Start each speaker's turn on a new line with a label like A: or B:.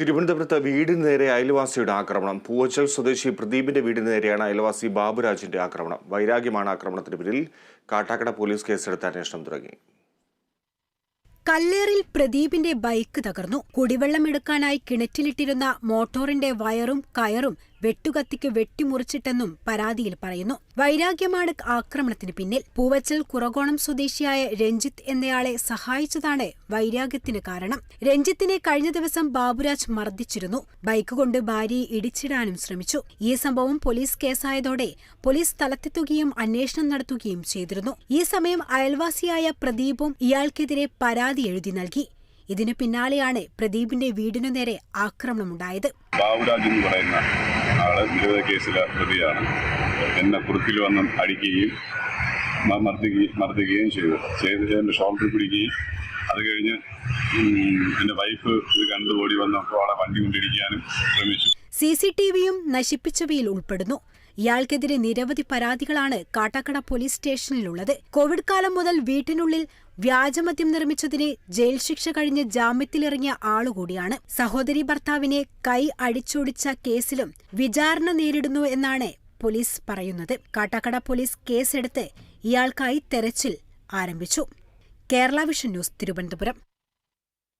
A: തിരുവനന്തപുരത്ത് വീടിന് നേരെ അയൽവാസിയുടെ ആക്രമണം. പൂവച്ചൽ സ്വദേശി പ്രദീപിന്റെ വീടിന് നേരെയാണ് അയൽവാസി ബാബുരാജിന്റെ ആക്രമണം. വൈരാഗ്യമാണ് ആക്രമണത്തിന് പിന്നിൽ. കാട്ടാക്കട പോലീസ് കേസെടുത്ത് അന്വേഷണം തുടങ്ങി.
B: കല്ലേറിൽ പ്രദീപിന്റെ ബൈക്ക് തകർന്നു. കുടിവെള്ളം എടുക്കാനായി കിണറ്റിലിട്ടിരുന്ന മോട്ടോറിന്റെ വയറും കയറും വെട്ടുകത്തിക്ക് വെട്ടിമുറിച്ചിട്ടെന്നും പരാതിയിൽ പറയുന്നു. വൈരാഗ്യമാണ് ആക്രമണത്തിന് പിന്നിൽ. പൂവച്ചൽ കുറകോണം സ്വദേശിയായ രഞ്ജിത്ത് എന്നയാളെ സഹായിച്ചതാണ് വൈരാഗ്യത്തിന് കാരണം. രഞ്ജിത്തിനെ കഴിഞ്ഞ ദിവസം ബാബുരാജ് മർദ്ദിച്ചിരുന്നു. ബൈക്ക് കൊണ്ട് ഭാര്യയെ ഇടിച്ചിടാനും ശ്രമിച്ചു. ഈ സംഭവം പോലീസ് കേസായതോടെ പോലീസ് സ്ഥലത്തെത്തുകയും അന്വേഷണം നടത്തുകയും ചെയ്തിരുന്നു. ഈ സമയം അയൽവാസിയായ പ്രദീപും ഇയാൾക്കെതിരെ പരാതി എഴുതി നൽകി. ഇതിനു പിന്നാലെയാണ് പ്രദീപിന്റെ വീടിനു നേരെ ആക്രമണമുണ്ടായത്.
C: ബാബുരാജ് എന്ന് പറയുന്ന ആൾ നിരവധി കേസിലെ പ്രതിയാണ്. എന്നെ കുറുക്കിൽ വന്ന് അടിക്കുകയും മ- മർദ്ദിക്കുകയും മർദ്ദിക്കുകയും ചെയ്തു. ചെയ്ത് എന്റെ ഷോൾഡറിൽ പിടിക്കുകയും അത് കഴിഞ്ഞ് എന്റെ വൈഫ് ഇത് കണ്ടു ഓടി വന്നപ്പോൾ അവളെ വണ്ടി കൊണ്ടിരിക്കാനും ശ്രമിച്ചു.
B: സി സി ടി വിയും നശിപ്പിച്ചവയിൽ ഉൾപ്പെടുന്നു. ഇയാൾക്കെതിരെ നിരവധി പരാതികളാണ് കാട്ടാക്കട പോലീസ് സ്റ്റേഷനിലുള്ളത്. കോവിഡ് കാലം മുതൽ വീട്ടിനുള്ളിൽ വ്യാജമദ്യം നിർമ്മിച്ചതിന് ജയിൽ ശിക്ഷ കഴിഞ്ഞ് ജാമ്യത്തിലിറങ്ങിയ ആളുകൂടിയാണ്. സഹോദരി ഭർത്താവിനെ കൈ അടിച്ചൊടിച്ച കേസിലും വിചാരണ നേരിടുന്നു എന്നാണ് പോലീസ് പറയുന്നത്. കാട്ടാക്കട പോലീസ് കേസെടുത്ത് ഇയാൾക്കായി തെരച്ചിൽ ആരംഭിച്ചു. Kerala vision news Thiruvananthapuram.